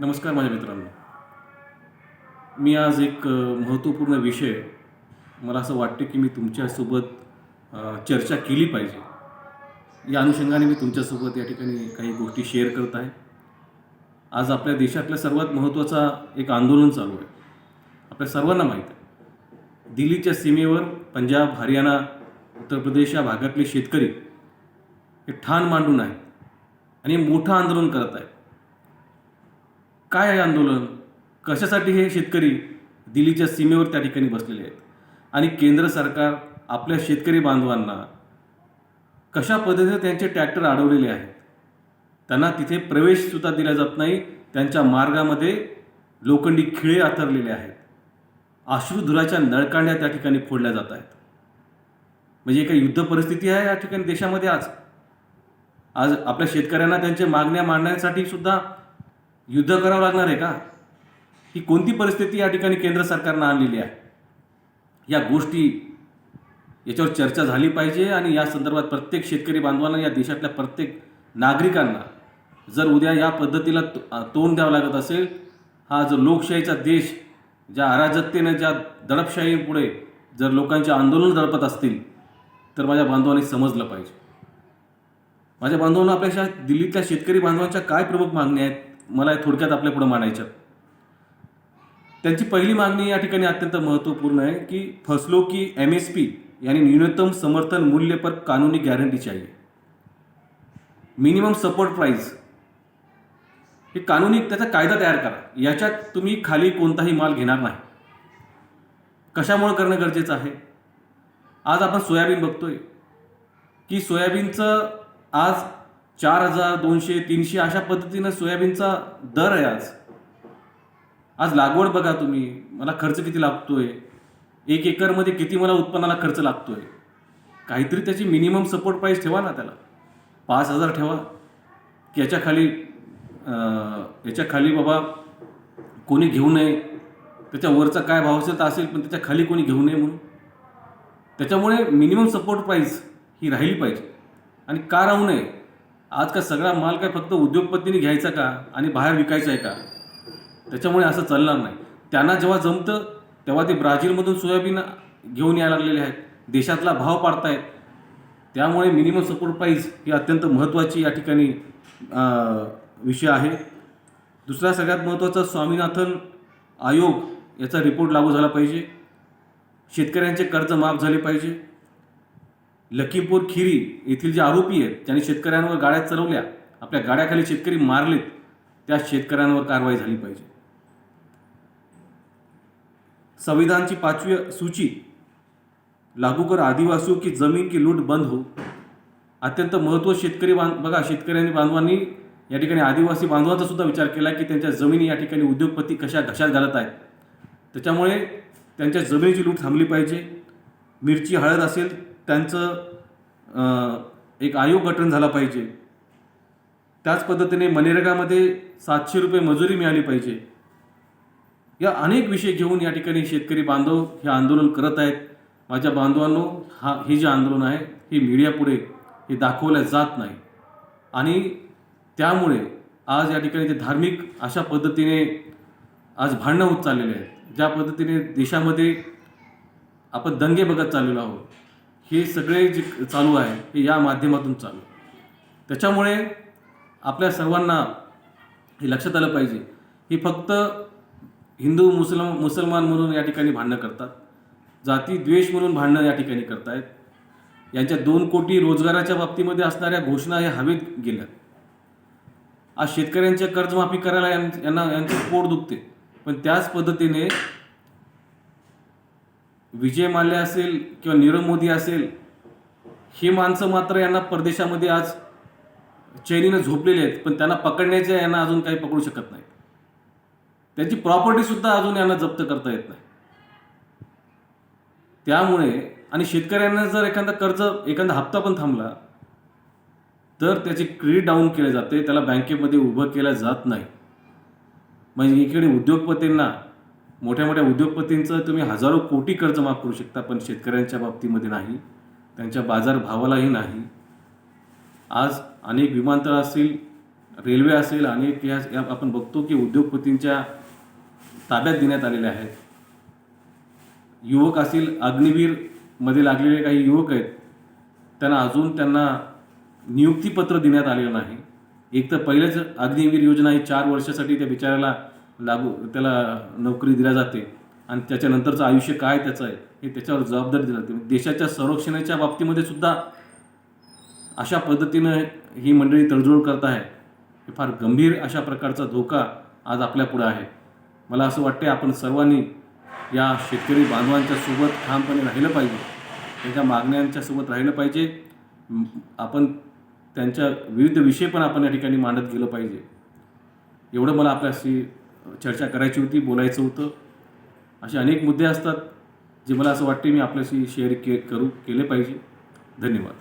नमस्कार माझ्या मित्रांनो. मी आज एक महत्त्वपूर्ण विषय मला असं वाटते की मी तुमच्यासोबत चर्चा केली पाहिजे. या अनुषंगाने मी तुमच्यासोबत या ठिकाणी काही गोष्टी शेअर करत आहे. आज आपल्या देशातल्या सर्वात महत्त्वाचा एक आंदोलन चालू आहे. आपल्या सर्वांना माहीत आहे. दिल्लीच्या सीमेवर पंजाब हरियाणा उत्तर प्रदेश या भागातले शेतकरी हे ठाण मांडून आहेत आणि मोठं आंदोलन करत आहेत. काय आहे आंदोलन? कशासाठी हे शेतकरी दिल्लीच्या सीमेवर त्या ठिकाणी बसलेले आहेत? आणि केंद्र सरकार आपल्या शेतकरी बांधवांना कशा पद्धतीने त्यांचे ट्रॅक्टर अडवलेले आहेत? त्यांना तिथे प्रवेशसुद्धा दिला जात नाही. त्यांच्या मार्गामध्ये लोखंडी खिळे आथरलेले आहेत. अश्रुधुराच्या नळकांड्या त्या ठिकाणी फोडल्या जात आहेत. म्हणजे एका युद्ध परिस्थिती आहे या ठिकाणी देशामध्ये आज. आज आपल्या शेतकऱ्यांना त्यांच्या मागण्या मांडण्यासाठी सुद्धा युद्ध करावं लागणार आहे का? ही कोणती परिस्थिती या ठिकाणी केंद्र सरकारनं आणलेली आहे? या गोष्टी याच्यावर चर्चा झाली पाहिजे आणि या संदर्भात प्रत्येक शेतकरी बांधवांना या देशातल्या प्रत्येक नागरिकांना जर उद्या या पद्धतीला तोंड द्यावं लागत असेल हा जो लोकशाहीचा देश ज्या अराजकतेनं ज्या दडपशाहीपुढे जर लोकांचे आंदोलन दडपत असतील तर माझ्या बांधवांनी समजलं पाहिजे. माझ्या बांधवांना आपल्या शा दिल्लीतल्या शेतकरी बांधवांच्या काय प्रमुख मागण्या आहेत? मला या थोडक्यात आपल्या पुढे मांडायच्या त्यांची पहिली मागणी या ठिकाणी अत्यंत महत्त्वपूर्ण आहे की फसलो की एम एस पी यानी न्यूनतम समर्थन मूल्य पर कानूनी गारंटी चाहिए. मिनिमम सपोर्ट प्राइस हे कानूनी त्याचा कायदा तयार करा. याच्यात तुम्ही खाली कोणताही माल घेणार नाही. कशामुळे करणं गरजेचं आहे? आज आपण सोयाबीन बघतोय. की सोयाबीनचं आज चार हजार दोनशे तीनशे अशा पद्धतीनं सोयाबीनचा दर आहे आज. आज लागवड बघा तुम्ही. मला खर्च किती लागतोय? एक एकरमध्ये किती मला उत्पन्नाला खर्च लागतोय? काहीतरी त्याची मिनिमम सपोर्ट प्राईस ठेवा ना त्याला. पाच हजार ठेवा. की याच्या खाली याच्या खाली बाबा कोणी घेऊ नये. त्याच्या वरचा काय भाव असेल तर असेल पण त्याच्याखाली कोणी घेऊ नये म्हणून. त्याच्यामुळे मिनिमम सपोर्ट प्राईस ही राहिली पाहिजे. आणि का राहू नये? आज का सगळा माल काय फक्त उद्योगपतीने घ्यायचा का आणि बाहेर विकायचा आहे का? त्याच्यामुळे असं चालणार नाही. त्यांना जेव्हा जमतं तेव्हा ते ब्राझीलमधून सोयाबीन घेऊन यायला लागलेले आहेत. देशातला भाव पाडतायत. त्यामुळे मिनिमम सपोर्ट प्राईस ही अत्यंत महत्त्वाची या ठिकाणी विषय आहे. दुसरा सगळ्यात महत्त्वाचा स्वामीनाथन आयोग याचा रिपोर्ट लागू झाला पाहिजे. शेतकऱ्यांचे कर्ज माफ झाले पाहिजे. लखीमपूर खिरी येथील जे आरोपी आहेत ज्यांनी शेतकऱ्यांवर गाड्या चलवल्या आपल्या गाड्याखाली शेतकरी मारलेत त्या शेतकऱ्यांवर कारवाई झाली पाहिजे. संविधानची पाचवी सूची लागू कर आदिवासियों की जमीन की लूट बंद हो. अत्यंत महत्त्व शेतकरी बांध बघा शेतकऱ्यांनी बांधवांनी या ठिकाणी आदिवासी बांधवांचा सुद्धा विचार केला की त्यांच्या जमिनी या ठिकाणी उद्योगपती कशा घशात घालत आहेत. त्याच्यामुळे त्यांच्या जमिनीची लूट थांबली पाहिजे. मिरची हळद असेल त्यांचं एक आयोग गठन झाला पाहिजे. त्याच पद्धतीने मनरेगामध्ये सातशे रुपये मजुरी मिळाली पाहिजे. या अनेक विषय घेऊन या ठिकाणी शेतकरी बांधव हे आंदोलन करत आहेत. माझ्या बांधवांनो हा हे जे आंदोलन आहे हे मीडियापुढे हे दाखवलं जात नाही. आणि त्यामुळे आज या ठिकाणी ते धार्मिक अशा पद्धतीने आज भांडणं होत चाललेले आहेत. ज्या पद्धतीने देशामध्ये आपण दंगे बघत चाललेलो आहोत. हे सगळे जे चालू आहे हे या माध्यमातून चालू. आहे. त्याच्यामुळे आपल्या सर्वांना हे लक्षात आलं पाहिजे. ही फक्त हिंदू मुसलम मुसलमान म्हणून या ठिकाणी भांडणं करतात. जाती द्वेष म्हणून भांडणं या ठिकाणी करतायत. यांच्या दोन कोटी रोजगाराच्या बाबतीमध्ये असणाऱ्या घोषणा या हवेत गेल्या. आज शेतकऱ्यांच्या कर्जमाफी करायला यां- यांना यांचं पोट दुखते पण त्याच पद्धतीने विजय माल्य असेल किंवा नीरव मोदी असेल ही माणसं मात्र यांना परदेशामध्ये आज चैनीनं झोपलेले आहेत पण त्यांना पकडण्याच्या यांना अजून काही पकडू शकत नाही त्यांची प्रॉपर्टीसुद्धा अजून यांना जप्त करता येत नाही. त्यामुळे आणि शेतकऱ्यांना जर एखादा कर्ज एखादा हप्ता पण थांबला तर त्याचे क्रेडिट डाऊन केले जाते त्याला बँकेमध्ये उभं केलं जात नाही. म्हणजे इकडे उद्योगपतींना मोठ्या मोठ्या उद्योगपतींचं तुम्ही हजारो कोटी कर्ज माफ करू शकता पण शेतकऱ्यांच्या बाबतीमध्ये नाही. त्यांच्या बाजारभावालाही नाही. आज अनेक विमानतळ असतील रेल्वे असेल अनेक या या आपण बघतो की उद्योगपतींच्या ताब्यात देण्यात आलेल्या आहेत. युवक असतील अग्निवीरमध्ये लागलेले काही युवक आहेत त्यांना अजून त्यांना नियुक्तीपत्र देण्यात आलेलं नाही. एक तर पहिलेच अग्निवीर योजना ही चार वर्षासाठी त्या बिचाऱ्याला लागू त्याला नोकरी दिल्या जाते. आणि त्याच्यानंतरचं आयुष्य काय त्याचं आहे हे त्याच्यावर जबाबदारी दिली जाते. देशाच्या संरक्षणाच्या बाबतीमध्ये सुद्धा अशा पद्धतीनं ही मंडळी तडजोड करत आहे. हे फार गंभीर अशा प्रकारचा धोका आज आपल्यापुढं आहे. मला असं वाटते आपण सर्वांनी या शेतकरी बांधवांच्या सोबत ठामपणे राहिलं पाहिजे. त्यांच्या मागण्यांच्या सोबत राहिलं पाहिजे. आपण त्यांच्या विविध विषय पण आपण या ठिकाणी मांडत गेलं पाहिजे. एवढं मला आपल्याशी चर्चा करायची होती बोलायचं होतं. असे अनेक मुद्दे असतात जे मला असं वाटते मी आपल्याशी शेअर के करू केले पाहिजे. धन्यवाद.